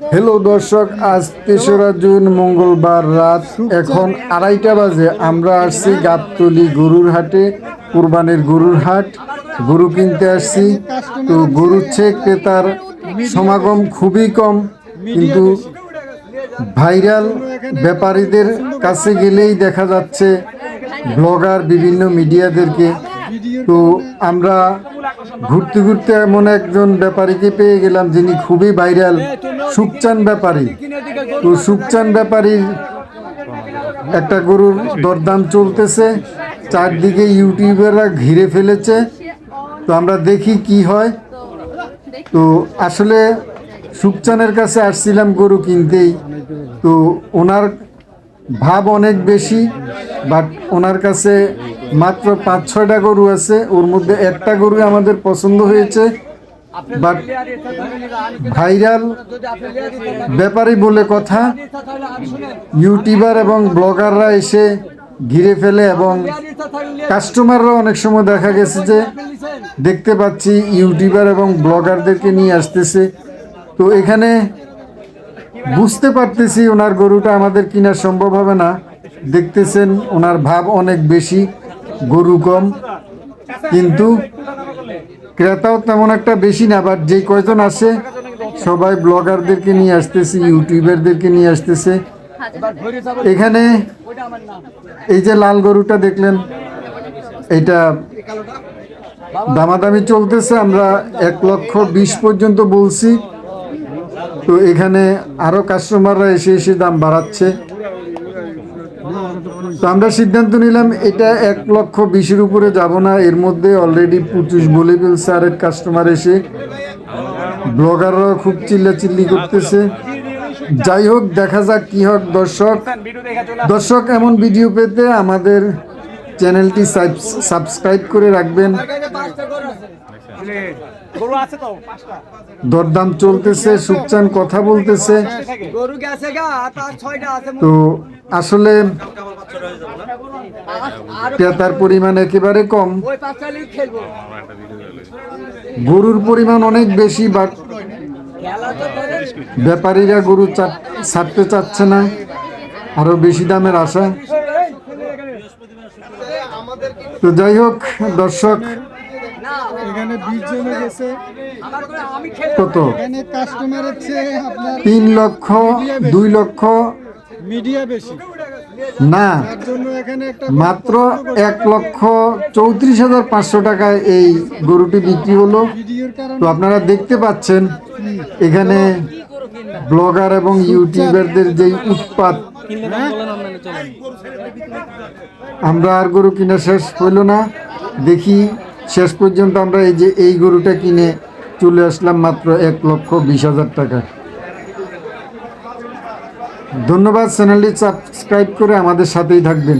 Hello দর্শক, আজ তেসরা জুন, মঙ্গলবার রাত এখন আড়াইটা বাজে। আমরা আসছি গাবতলি গরুর হাটে, কুরবানির গরুর হাট। গরু কিনতে আসছি। তো গরুর চেয়ে ক্রেতার সমাগম খুবই কম, কিন্তু ভাইরাল ব্যাপারীদের কাছে গেলেই দেখা যাচ্ছে, ব্লগার, বিভিন্ন মিডিয়াদেরকে তো আমরা ঘুরতে ঘুরতে এমন একজন ব্যাপারীকে পেয়ে গেলাম যিনি খুবই ভাইরাল, সুকচান ব্যাপারী। তো সুকচান ব্যাপারীর একটা গরুর দরদাম চলতেছে, চারদিকে ইউটিউবাররা ঘিরে ফেলেছে। তো আমরা দেখি কি হয়। তো আসলে সুকচানের কাছে আসছিলাম গরু কিনতেই। তো ওনার ভাব অনেক বেশি বাট ওনার কাছে মাত্র পাঁচ, ছয়টা গরু আছে। ওর মধ্যে একটা গরু আমাদের পছন্দ হয়েছে, বাট ভাইরাল ব্যাপারই বলে কথা। ইউটিউবার এবং ব্লগাররা এসে ঘিরে ফেলে এবং কাস্টমাররা অনেক সময় দেখা গেছে যে দেখতে পাচ্ছি ইউটিউবার এবং ব্লগারদেরকে নিয়ে আসতেছে। তো এখানে বুঝতে পারতেছি ওনার গরুটা আমাদের কিনা সম্ভব হবে না। দেখতেছেন, ওনার ভাব অনেক বেশি। গরু কম কিন্তু ক্রেতাও তেমন একটা বেশি না বাট যে কয়জন আসে, সবাই ব্লগারদেরকে নিয়ে আসতেছে, ইউটিউবারদেরকে নিয়ে আসতেছে। এখানে এই যে লাল গরুটা দেখলেন, এটা দামাদামি চলতেছে, আমরা এক লক্ষ বিশ পর্যন্ত বলছি। তো এখানে আরও কাস্টমাররা এসে এসে দাম বাড়াচ্ছে। তো আমরা সিদ্ধান্ত নিলাম এটা এক লক্ষ বিশের উপরে যাব না। এর মধ্যে অলরেডি পঁচিশ বলে ফেলছে আরেক কাস্টমার এসে। ব্লগাররাও খুব চিল্লাচিল্লি করতেছে। যাই হোক দেখা যাক কি হোক দর্শক দর্শক এমন ভিডিও পেতে আমাদের চ্যানেলটি সাবস্ক্রাইব করে রাখবেন। দরদাম চলতেছে সুকচান কথা বলতেছে। তো আসলে ক্রেতার পরিমাণ একেবারে কম। গরুর পরিমাণ অনেক বেশি বাট ব্যাপারীরা গরু ছাড়তে চাচ্ছে না। আরও বেশি দামের আশা। তো যাই হোক, দর্শক, কত? তিন লক্ষ, দুই লক্ষ, মিডিয়া বেশি। না মাত্র এক লক্ষ চৌত্রিশ হাজার পাঁচশো টাকায় এই গরুটি বিক্রি হলো। তো আপনারা দেখতে পাচ্ছেন এখানে ব্লগার এবং ইউটিউবারদের যেই উৎপাত। আমরা আর গরু কিনা শেষ হইল না। দেখি শেষ পর্যন্ত আমরা এই যে এই গরুটা কিনে চলে আসলাম মাত্র এক লক্ষ বিশ হাজার টাকা। ধন্যবাদ চ্যানেলটি সাবস্ক্রাইব করে আমাদের সাথেই থাকবেন।